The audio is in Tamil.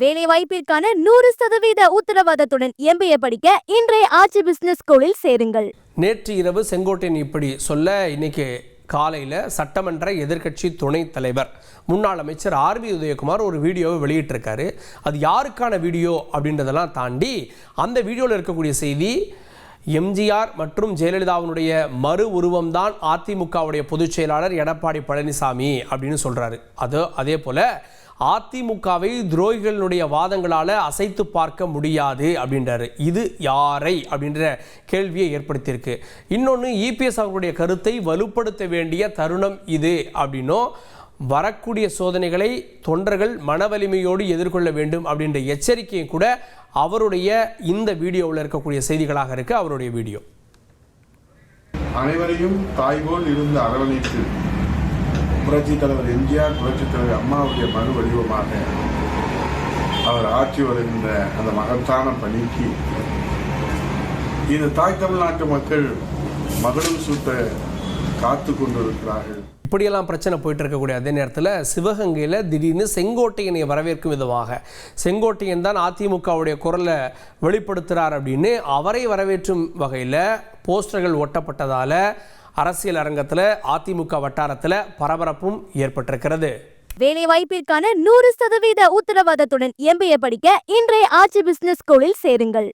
வேலை வாய்ப்பிற்கான நூறு சதவீத உத்தரவாதத்துடன் எம்பிஏ படிக்க இன்றைய ஆட்சி பிசினஸ் ஸ்கூலில் சேருங்கள். நேற்று இரவு செங்கோட்டையன் இப்படி சொல்ல இன்னைக்கு காலையில் சட்டமன்ற எதிர்க்கட்சி துணைத் தலைவர் முன்னாள் அமைச்சர் ஆர்வி உதயகுமார் ஒரு வீடியோவை வெளியிட்டிருக்காரு. அது யாருக்கான வீடியோ அப்படின்றதெல்லாம் தாண்டி அந்த வீடியோவில் இருக்கக்கூடிய செய்தி எம்ஜிஆர் மற்றும் ஜெயலலிதாவினுடைய மறு உருவம்தான் அதிமுகவுடைய பொதுச் செயலாளர் எடப்பாடி பழனிசாமி அப்படின்னு சொல்கிறாரு அது அதே போல் அதிமுகவை துரோகிகளுடைய வாதங்களால் அசைத்து பார்க்க முடியாது அப்படின்றாரு. இது யாரை? அப்படின்ற கேள்வியை ஏற்படுத்தியிருக்கு. இன்னொன்று இபிஎஸ் அவர்களுடைய கருத்தை வலுப்படுத்த வேண்டிய தருணம் இது அப்படின்னும் வரக்கூடிய சோதனைகளை தொண்டர்கள் மன வலிமையோடு எதிர்கொள்ள வேண்டும் அப்படின்ற எச்சரிக்கையும் கூட அவருடைய இந்த வீடியோவில் இருக்கக்கூடிய செய்திகளாக இருக்கு. அவருடைய வீடியோ. அனைவரையும் தாய்போல் இருந்து அரவணைத்து புரட்சி தலைவர் எம்ஜிஆர் புரட்சி தலைவர் அம்மாவுடைய மறு வடிவமாக அவர் ஆட்சி வருகின்ற அந்த மகத்தான பணிக்கு இந்த தாய் தமிழ்நாட்டு மக்கள் மகளும் சூட்ட காத்து கொண்டிருக்கிறார்கள். இப்படியெல்லாம் பிரச்சனை போயிட்டு இருக்கக்கூடிய அதே நேரத்தில் சிவகங்கையில் திடீர்னு செங்கோட்டையனை வரவேற்கும் விதமாக செங்கோட்டையன் தான் அதிமுகவுடைய குரலை வெளிப்படுத்துகிறார் அப்படின்னு அவரை வரவேற்றும் வகையில் போஸ்டர்கள் ஒட்டப்பட்டதால் அரசியல் அரங்கத்தில் அதிமுக வட்டாரத்தில் பரபரப்பும் ஏற்பட்டிருக்கிறது. வேலை வாய்ப்பிற்கான நூறு சதவீத உத்தரவாதத்துடன் எம்பிஏ படிக்க இன்றைய ஆட்சி பிசினஸ் ஸ்கூலில் சேருங்கள்.